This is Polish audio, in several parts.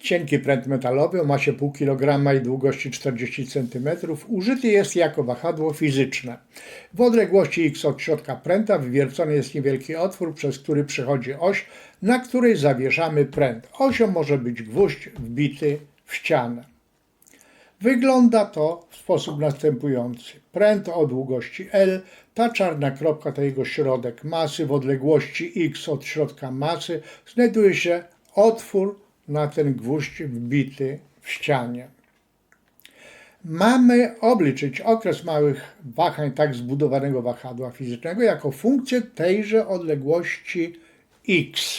Cienki pręt metalowy o masie pół kilograma i długości 40 cm użyty jest jako wahadło fizyczne. W odległości x od środka pręta wywiercony jest niewielki otwór, przez który przechodzi oś, na której zawieszamy pręt. Osią może być gwóźdź wbity w ścianę. Wygląda to w sposób następujący. Pręt o długości L, ta czarna kropka to jego środek masy, w odległości x od środka masy znajduje się otwór na ten gwóźdź wbity w ścianie. Mamy obliczyć okres małych wahań tak zbudowanego wahadła fizycznego jako funkcję tejże odległości x.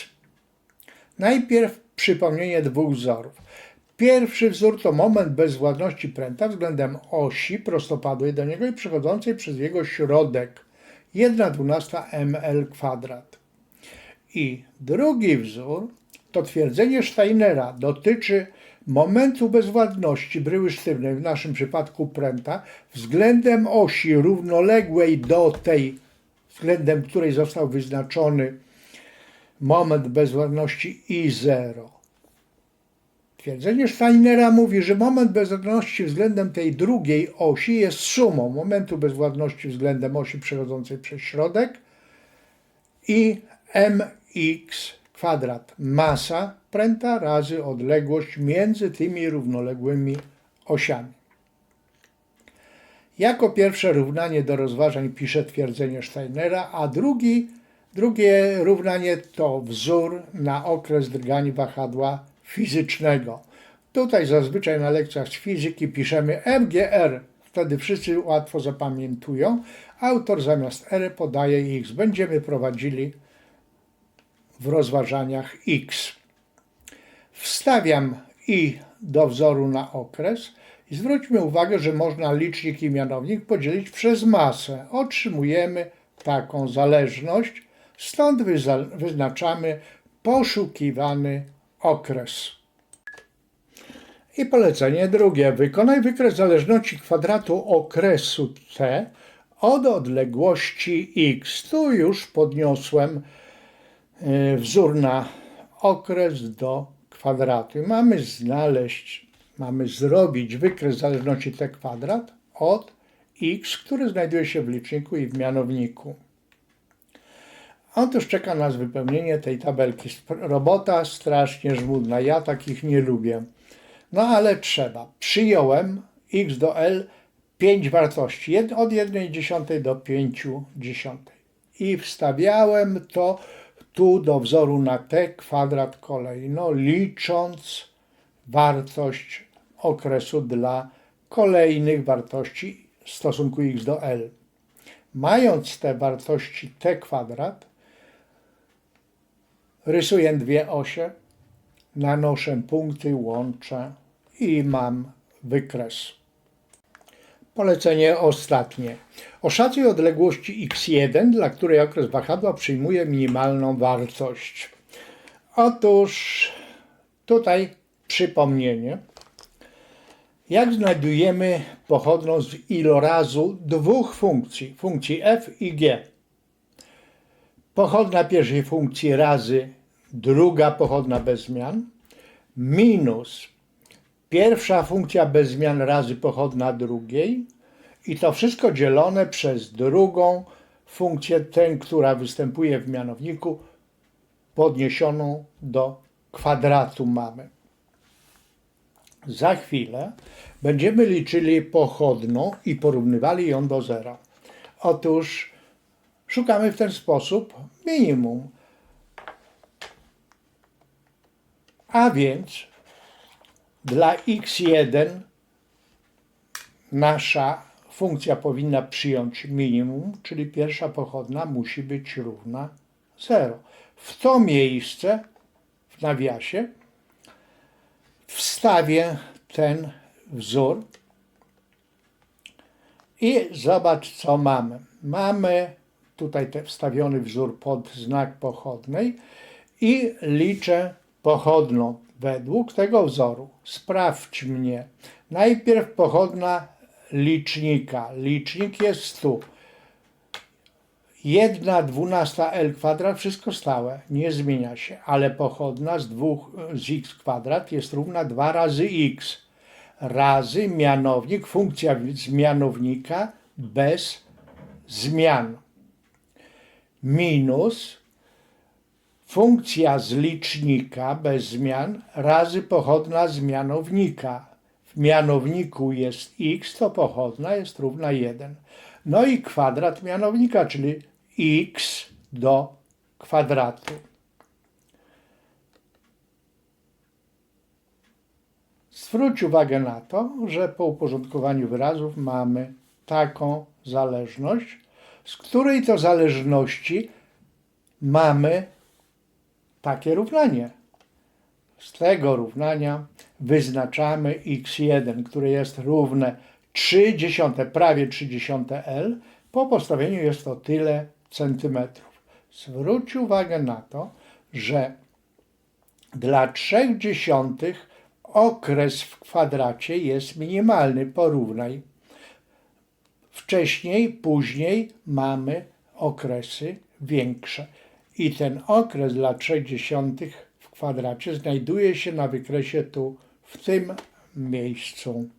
Najpierw przypomnienie dwóch wzorów. Pierwszy wzór to moment bezwładności pręta względem osi prostopadłej do niego i przechodzącej przez jego środek 1 dwunasta ml kwadrat. I drugi wzór to twierdzenie Steinera dotyczy momentu bezwładności bryły sztywnej, w naszym przypadku pręta, względem osi równoległej do tej, względem której został wyznaczony moment bezwładności I0. Twierdzenie Steinera mówi, że moment bezwładności względem tej drugiej osi jest sumą momentu bezwładności względem osi przechodzącej przez środek i mx kwadrat masa pręta razy odległość między tymi równoległymi osiami. Jako pierwsze równanie do rozważań piszę twierdzenie Steinera, a drugi, drugie równanie to wzór na okres drgań wahadła fizycznego. Tutaj zazwyczaj na lekcjach z fizyki piszemy MGR, wtedy wszyscy łatwo zapamiętują. Autor zamiast R podaje X. Będziemy prowadzili w rozważaniach X. Wstawiam I do wzoru na okres i zwróćmy uwagę, że można licznik i mianownik podzielić przez masę. Otrzymujemy taką zależność, stąd wyznaczamy poszukiwany okres. I polecenie drugie. Wykonaj wykres zależności kwadratu okresu t od odległości x. Tu już podniosłem wzór na okres do kwadratu. Mamy znaleźć, mamy zrobić wykres zależności t kwadrat od x, który znajduje się w liczniku i w mianowniku. Otóż czeka nas wypełnienie tej tabelki. Robota strasznie żmudna, ja takich nie lubię. No ale trzeba. Przyjąłem x do L 5 wartości, od 1 dziesiątej do 5 dziesiątej. I wstawiałem to tu do wzoru na t kwadrat kolejno, licząc wartość okresu dla kolejnych wartości w stosunku x do L. Mając te wartości t kwadrat, rysuję dwie osie, nanoszę punkty, łączę i mam wykres. Polecenie ostatnie. Oszacuj odległości x1, dla której okres wahadła przyjmuje minimalną wartość. Otóż tutaj przypomnienie. Jak znajdujemy pochodną z ilorazu dwóch funkcji, funkcji f i g. Pochodna pierwszej funkcji razy druga pochodna bez zmian minus pierwsza funkcja bez zmian razy pochodna drugiej i to wszystko dzielone przez drugą funkcję, tę, która występuje w mianowniku, podniesioną do kwadratu mamy. Za chwilę będziemy liczyli pochodną i porównywali ją do zera. Otóż szukamy w ten sposób minimum. A więc dla x1 nasza funkcja powinna przyjąć minimum, czyli pierwsza pochodna musi być równa 0. W to miejsce w nawiasie wstawię ten wzór i zobacz, co mamy. Mamy tutaj te wstawiony wzór pod znak pochodnej i liczę pochodną według tego wzoru. Sprawdź mnie. Najpierw pochodna licznika. Licznik jest tu. 1 dwunasta L kwadrat, wszystko stałe, nie zmienia się, ale pochodna z, dwóch, z x kwadrat jest równa 2 razy x razy mianownik, funkcja z mianownika bez zmian minus funkcja z licznika bez zmian razy pochodna z mianownika. W mianowniku jest x, to pochodna jest równa 1. No i kwadrat mianownika, czyli x do kwadratu. Zwróć uwagę na to, że po uporządkowaniu wyrazów mamy taką zależność, z której to zależności mamy takie równanie. Z tego równania wyznaczamy x1, które jest równe 3 dziesiąte, prawie 3 dziesiąte L. Po postawieniu jest to tyle centymetrów. Zwróć uwagę na to, że dla 3 dziesiątych okres w kwadracie jest minimalny. Porównaj. Wcześniej, później mamy okresy większe. I ten okres 3 dziesiątych w kwadracie znajduje się na wykresie tu, w tym miejscu.